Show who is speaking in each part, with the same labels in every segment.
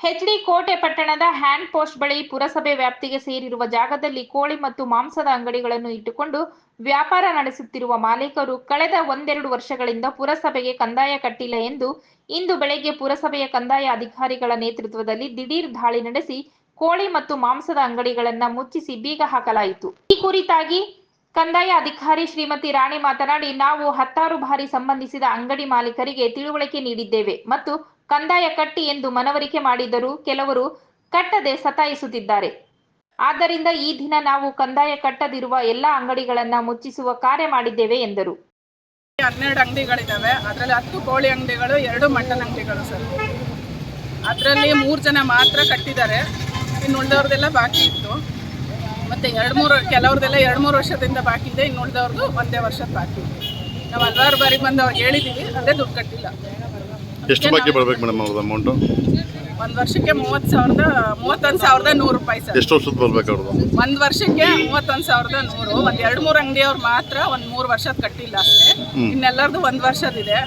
Speaker 1: HD ಕೋಟೆ ಪಟ್ಟಣದ hand post ಬಳಿ ಪುರಸಭೆ ವ್ಯಾಪ್ತಿಗೆ ಸೇರಿರುವ ಜಾಗದಲ್ಲಿ ಕೋಳಿ ಮತ್ತು ಮಾಂಸದ ಅಂಗಡಿಗಳನ್ನು ಇಟ್ಟುಕೊಂಡು ವ್ಯಾಪಾರ ನಡೆಸುತ್ತಿರುವ ಮಾಲೀಕರು ಕಳೆದ ಒಂದೆರಡು ವರ್ಷಗಳಿಂದ ಪುರಸಭೆಗೆ ಕಂದಾಯ ಕಟ್ಟಿಲ್ಲ ಎಂದು ಇಂದು ಬೆಳಗ್ಗೆ ಪುರಸಭೆಯ ಕಂದಾಯ ಅಧಿಕಾರಿಗಳ ನೇತೃತ್ವದಲ್ಲಿ ದಿಢೀರ್ ದಾಳಿ ನಡೆಸಿ ಕೋಳಿ ಮತ್ತು ಮಾಂಸದ ಅಂಗಡಿಗಳನ್ನ ಮುಚ್ಚಿಸಿ ಬೀಗ ಹಾಕಲಾಯಿತು. ಈ ಕುರಿತಾಗಿ ಕಂದಾಯ ಅಧಿಕಾರಿ ಶ್ರೀಮತಿ ರಾಣಿ ಮಾತನಾಡಿ, ನಾವು ಹತ್ತಾರು ಬಾರಿ ಸಂಬಂಧಿಸಿದ ಅಂಗಡಿ ಮಾಲೀಕರಿಗೆ ತಿಳುವಳಿಕೆ ನೀಡಿದ್ದೇವೆ ಮತ್ತು ಕಂದಾಯ ಕಟ್ಟಿ ಎಂದು ಮನವರಿಕೆ ಮಾಡಿದರೂ ಕೆಲವರು ಕಟ್ಟದೆ ಸತಾಯಿಸುತ್ತಿದ್ದಾರೆ. ಆದ್ದರಿಂದ ಈ ದಿನ ನಾವು ಕಂದಾಯ ಕಟ್ಟದಿರುವ ಎಲ್ಲ ಅಂಗಡಿಗಳನ್ನ ಮುಚ್ಚಿಸುವ ಕಾರ್ಯ ಮಾಡಿದ್ದೇವೆ, ಎಂದರು.
Speaker 2: ಹನ್ನೆರಡು ಅಂಗಡಿಗಳಿದ್ದಾವೆ ಅದರಲ್ಲಿ ಹತ್ತು ಕೋಳಿ ಅಂಗಡಿಗಳು, ಎರಡು ಮಟನ್ ಅಂಗಡಿಗಳು ಸರ್. ಅದರಲ್ಲಿ ಮೂರು ಜನ ಮಾತ್ರ ಕಟ್ಟಿದ್ದಾರೆ. ಇನ್ನು ಉಳಿದವ್ರದೆಲ್ಲ ಬಾಕಿ ಇತ್ತು. ಮತ್ತು ಎರಡು ಮೂರು, ಕೆಲವ್ರದೆಲ್ಲ ಎರಡು ಮೂರು ವರ್ಷದಿಂದ ಬಾಕಿ ಇದೆ. ಇನ್ನು ಒಂದೇ ವರ್ಷದ ಬಾಕಿ ಇದೆ. ನಾವು ಹಲವಾರು ಬಾರಿ ಬಂದು ಅವ್ರಿಗೆ ಹೇಳಿದ್ದೀವಿ ಅದೇ ದುಡ್ಡು ಕಟ್ಟಿಲ್ಲ.
Speaker 3: ಎಷ್ಟು ಬಾಕಿ ಬರ್ಬೇಕು ಮೇಡಮ್ ಅವ್ರದ್ದು ಅಮೌಂಟು
Speaker 2: ಒಂದು ವರ್ಷಕ್ಕೆ ಮೂವತ್ತು ಸಾವಿರದ ಮೂವತ್ತೊಂದು ಸಾವಿರದ ನೂರು ರೂಪಾಯಿ ಸರ್.
Speaker 3: ಎಷ್ಟು ವರ್ಷದ ಬರ್ಬೇಕು ಅವ್ರದ್ದು?
Speaker 2: ಒಂದು ವರ್ಷಕ್ಕೆ ಮೂವತ್ತೊಂದು ಸಾವಿರದ ನೂರು. ಒಂದು ಎರಡು ಮೂರು ಅಂಗಡಿಯವ್ರು ಮಾತ್ರ ಒಂದು ಮೂರು ವರ್ಷದ ಕಟ್ಟಿಲ್ಲ ಅಷ್ಟೇ. ಇನ್ನೆಲ್ಲರದು ಒಂದು ವರ್ಷದಿದೆ.
Speaker 3: ಇದೆ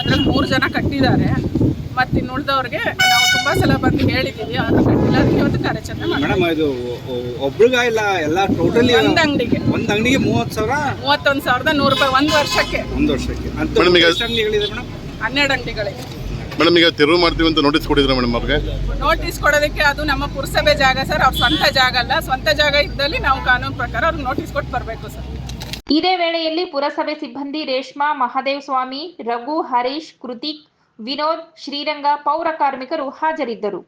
Speaker 2: ಅದ್ರಲ್ಲಿ ಮೂರು ಜನ ಕಟ್ಟಿದ್ದಾರೆ. ಮತ್ತು ಇನ್ನು ಉಳಿದವ್ರಿಗೆ ನಾವು ತುಂಬ ಸಲ ಬಂದು ಹೇಳಿದ್ದೀವಿ ಅವ್ರು ಕಟ್ಟಿಲ್ಲ. ಅದಕ್ಕೆ ಇವತ್ತು ಕಾರ್ಯಾಚರಣೆ ಮಾಡಿ
Speaker 4: ಮೇಡಮ್ ಇದು ಒಬ್ರಿಗ ಇಲ್ಲ ಎಲ್ಲ ಟೋಟಲಿ
Speaker 2: ಒಂದು ಅಂಗಡಿಗೆ.
Speaker 4: ಒಂದು ಅಂಗಡಿಗೆ ಮೂವತ್ತು ಸಾವಿರ?
Speaker 2: ಮೂವತ್ತೊಂದು ಸಾವಿರದ ನೂರು ರೂಪಾಯಿ ಒಂದು ವರ್ಷಕ್ಕೆ.
Speaker 4: ಒಂದು ವರ್ಷಕ್ಕೆ. ಮೇಡಮ್
Speaker 2: ಹನ್ನೆರಡು ಅಂಗಡಿಗಳಿಗೆ
Speaker 3: ಮೇಡಮ್ ಈಗ ತೆರವು ಮಾಡ್ತೀವಿ ಅಂತ ನೋಟಿಸ್ ಕೊಟ್ಟಿದ್ರೆ ಮೇಡಮ್ ಅವ್ರಿಗೆ.
Speaker 2: ನೋಟಿಸ್ ಕೊಡೋದಕ್ಕೆ ಅದು ನಮ್ಮ ಪುರಸಭೆ ಜಾಗ ಸರ್ ಅವ್ರ ಸ್ವಂತ ಜಾಗ ಅಲ್ಲ. ಸ್ವಂತ ಜಾಗ ಇದ್ದಲ್ಲಿ ನಾವು ಕಾನೂನು ಪ್ರಕಾರ ಅವ್ರಿಗೆ ನೋಟಿಸ್ ಕೊಟ್ಟು ಬರಬೇಕು ಸರ್.
Speaker 1: ಇದೇ ವೇಳೆಯಲ್ಲಿ ಪುರಸಭೆ ಸಿಬ್ಬಂದಿ ರೇಷ್ಮಾ ಮಹಾದೇವ್ ಸ್ವಾಮಿ ರಘು ಹರೀಶ್ ಕೃತಿಕ್ ವಿನೋದ್ ಶ್ರೀರಂಗ ಪೌರ ಕಾರ್ಮಿಕರು ಹಾಜರಿದ್ದರು.